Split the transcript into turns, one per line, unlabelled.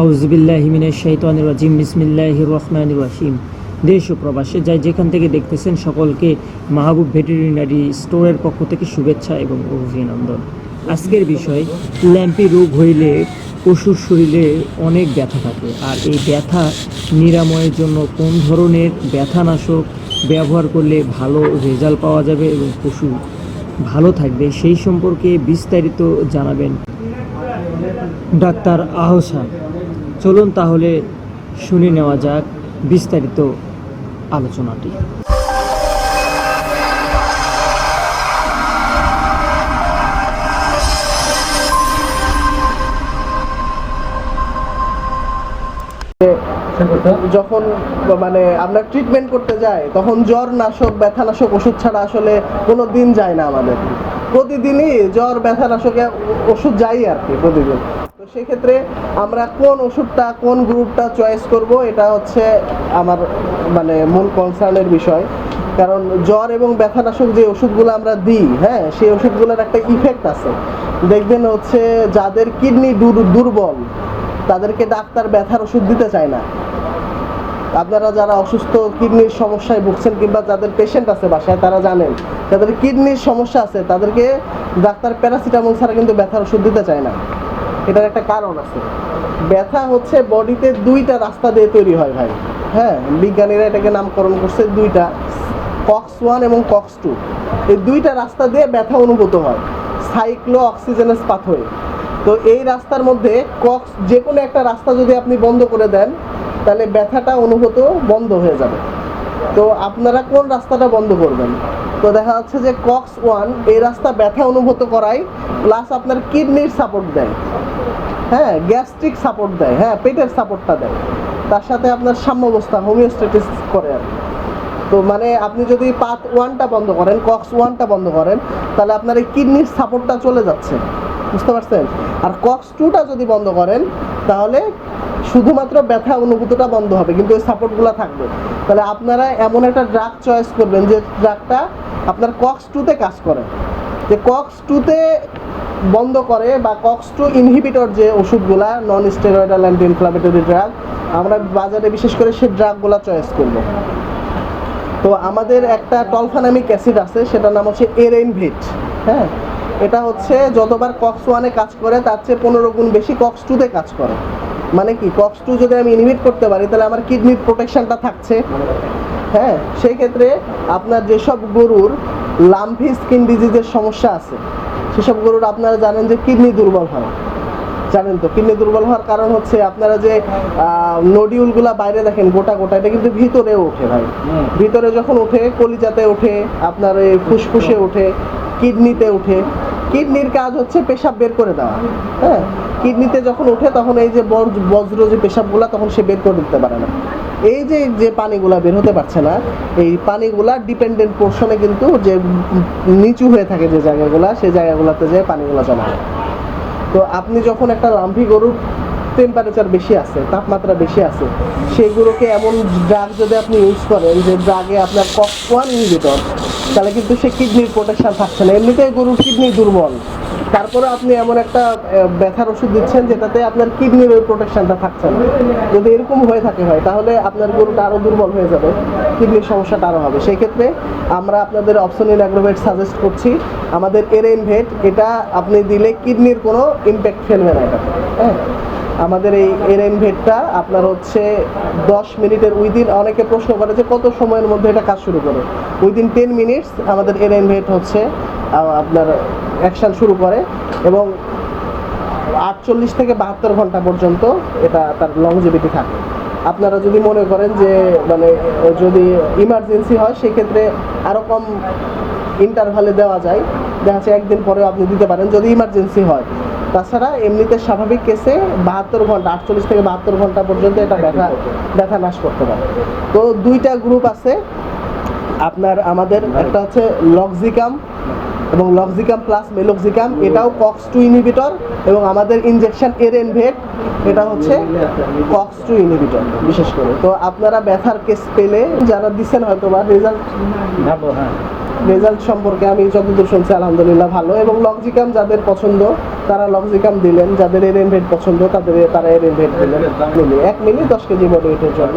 আউজবিল্লাহ মিনাশ শাইতানির রাজিম, বিসমিল্লাহির রহমানির রহিম। দেশ ও প্রবাসে যাই যেখান থেকে দেখতেছেন সকলকে মাহবুব ভেটেরিনারি স্টোরের পক্ষ থেকে শুভেচ্ছা এবং অভিনন্দন। আজকের বিষয়, ল্যাম্পি রোগ হইলে পশুর শরীরে অনেক ব্যথা থাকে। আর এই ব্যথা নিরাময়ের জন্য কোন ধরনের ব্যথানাশক ব্যবহার করলে ভালো রেজাল্ট পাওয়া যাবে এবং পশু ভালো থাকবে সেই সম্পর্কে বিস্তারিত জানাবেন ডাক্তার আহসা চলুন তাহলে শুনে নেওয়া যাক বিস্তারিত আলোচনাটি।
যখন মানে আমরা ট্রিটমেন্ট করতে যাই, তখন জ্বর নাশক ব্যথা নাশক ওষুধ ছাড়া আসলে কোনো দিন যায় না আমাদের। প্রতিদিনই জ্বর ব্যথা নাশকে ওষুধ যাই আর কি, প্রতিদিন। তো সেক্ষেত্রে আমরা কোন ওষুধটা, কোন গ্রুপটা চয়েস করব, এটা হচ্ছে আমার মানে মূল কনসার্নের বিষয়। কারণ জ্বর এবং ব্যথানাশক যে ওষুধগুলো আমরা দিই হ্যাঁ সেই ওষুধগুলোর একটা ইফেক্ট আছে। দেখবেন হচ্ছে যাদের কিডনি দুর্বল, তাদেরকে ডাক্তার ব্যথার ওষুধ দিতে চায় না। আপনারা যারা অসুস্থ কিডনির সমস্যায় ভুগছেন কিংবা যাদের পেশেন্ট আছে বাসায়, তারা জানেন, যাদের কিডনির সমস্যা আছে, তাদেরকে ডাক্তার প্যারাসিটামল ছাড়া কিন্তু ব্যথার ওষুধ দিতে চায় না। এটার একটা কারণ আছে। ব্যথা হচ্ছে বডিতে দুইটা রাস্তা দিয়ে তৈরি হয় ভাই। হ্যাঁ বিজ্ঞানীরা এটাকে নামকরণ করছে দুইটা, কক্স ওয়ান এবং কক্স টু। এই দুইটা রাস্তা দিয়ে ব্যথা অনুভূত হয়, সাইক্লো অক্সিজেনাস পাথওয়ে তো এই রাস্তার মধ্যে কক্স যে কোনো একটা রাস্তা যদি আপনি বন্ধ করে দেন, তাহলে ব্যথাটা অনুভূত বন্ধ হয়ে যাবে। তো আপনারা কোন রাস্তাটা বন্ধ করবেন? তো দেখা যাচ্ছে যে কক্স ওয়ান এই রাস্তা ব্যথা অনুভূত করায়, প্লাস আপনার কিডনির সাপোর্ট দেয়। হ্যাঁ গ্যাস্ট্রিক সাপোর্ট দেয়। হ্যাঁ পেটের সাপোর্টটা দেয়। তার সাথে আপনার সাম্যাবস্থা হোমিওস্ট্যাটিস করে আর। তো মানে আপনি যদি পাত ওয়ানটা বন্ধ করেন কক্স ওয়ানটা বন্ধ করেন, তাহলে আপনার এই কিডনির সাপোর্টটা চলে যাচ্ছে। বুঝতে পারছেন? আর কক্স টুটা যদি বন্ধ করেন, তাহলে শুধুমাত্র ব্যথা অনুভূতিটা বন্ধ হবে, কিন্তু ওই সাপোর্টগুলো থাকবে। তাহলে আপনারা এমন একটা ড্রাগ চয়েস করবেন যে ড্রাগটা আপনার কক্স টুতে কাজ করে। যে কক্স টুতে বন্ধ করে বা কক্স টু ইনহিবিটর যে ওষুধগুলা non steroidal anti inflammatory drug আমরা বাজারে বিশেষ করে সেই ড্রাগগুলো চয়েস করব। তো আমাদের একটা টলফানামিক অ্যাসিড আছে, সেটার নাম হচ্ছে এরেনভিট হ্যাঁ? এটা হচ্ছে যতবার কক্স ওয়ানে কাজ করে, তার চেয়ে পনেরো গুণ বেশি কক্স টুতে কাজ করে। মানে কি, কক্স টু যদি আমি ইনহিবিট করতে পারি, তাহলে আমার কিডনির প্রোটেকশনটা থাকছে। হ্যাঁ? সেই ক্ষেত্রে আপনার যেসব গরুর লাম্পি স্কিন ডিজিজের সমস্যা আছে সেসব গরুর আপনারা জানেন যে কিডনি দুর্বল হয়। জানেন তো কিডনি দুর্বল হওয়ার কারণ হচ্ছে আপনারা যে নডিউলগুলা বাইরে দেখেন গোটা গোটা এটা কিন্তু ভিতরে ওঠে ভাই। ভিতরে যখন ওঠে কলিজাতে ওঠে আপনার এই ফুসফুসে ওঠে কিডনিতে ওঠে। কিডনির কাজ হচ্ছে পেশাব বের করে দেওয়া হ্যাঁ? কিডনিতে যখন ওঠে তখন এই যে বজ্র যে পেশাবগুলা তখন সে বের করে দিতে পারে না। এই যে যে পানিগুলা বের হতে পারছে না, এই পানিগুলা ডিপেন্ডেন্ট পোর্শনে কিন্তু যে নিচু হয়ে থাকে যে জায়গাগুলা সেই জায়গাগুলোতে যে পানিগুলা জমা হয়। তো আপনি যখন একটা লাম্পি গরুর টেম্পারেচার বেশি আছে, তাপমাত্রা বেশি আছে সেইগুলোকে এমন ড্রাগ যদি আপনি ইউজ করেন যে ড্রাগে আপনার কক্স ওয়ান ইনহিবিটর তাহলে কিন্তু সে কিডনির প্রোটেকশন থাকছে না। এমনিতেই গরুর কিডনি দুর্বল। তারপরে আপনি এমন একটা ব্যথার ওষুধ দিচ্ছেন যেটাতে আপনার কিডনির ওই প্রোটেকশনটা থাকছে না। যদি এরকম হয়ে থাকে হয় তাহলে আপনার গরুটা আরও দুর্বল হয়ে যাবে, কিডনির সমস্যাটা আরও হবে। সেই ক্ষেত্রে আমরা আপনাদের অপশনিল অ্যাগ্রোভেট সাজেস্ট করছি, আমাদের এরেন ভেট এটা আপনি দিলে কিডনির কোনো ইম্প্যাক্ট ফেলবে না এটা। হ্যাঁ? আমাদের এই এরেন ভেটটা আপনার হচ্ছে দশ মিনিটের উইদিন অনেকে প্রশ্ন করে যে কত সময়ের মধ্যে এটা কাজ শুরু করে? উইদিন টেন মিনিটস আমাদের এরেন ভেট হচ্ছে আপনার অ্যাকশন শুরু করে এবং আটচল্লিশ থেকে বাহাত্তর ঘণ্টা পর্যন্ত এটা তার লংজিভিটি থাকে। আপনারা যদি মনে করেন যে মানে যদি ইমার্জেন্সি হয় সেক্ষেত্রে আরও কম ইন্টারভালে দেওয়া যায়। দেখা যাচ্ছে একদিন পরেও আপনি দিতে পারেন যদি ইমার্জেন্সি হয়। তাছাড়া এমনিতে স্বাভাবিক কেসে বাহাত্তর ঘণ্টা আটচল্লিশ থেকে বাহাত্তর ঘণ্টা পর্যন্ত এটা ব্যথা ব্যথা নাশ করতে পারে। তো দুইটা গ্রুপ আছে। আপনার আমাদের একটা হচ্ছে লক্সিকাম এবং লক্সিকাম প্লাস মেলক্সিকাম এটাও কক্স টু ইনহিবিটর এবং আমাদের ইনজেকশন এরেনভেট এটা হচ্ছে কক্স টু ইনহিবিটর বিশেষ করে। তো আপনারা ব্যথার কেস পেলে যারা দিচ্ছেন হয়তো বা রেজাল্ট
ভালো হ্যাঁ।
রেজাল্ট সম্পর্কে আমি যতদূর শুনছি আলহামদুলিল্লাহ ভালো। এবং লক্সিকাম যাদের পছন্দ তারা লক্সিকাম দিলেন যাদের এর ইনভেট পছন্দ তাদের তারা এর ইনভেট দিলেন। এক মিলি দশ কেজি বডি ওয়েটের জন্য।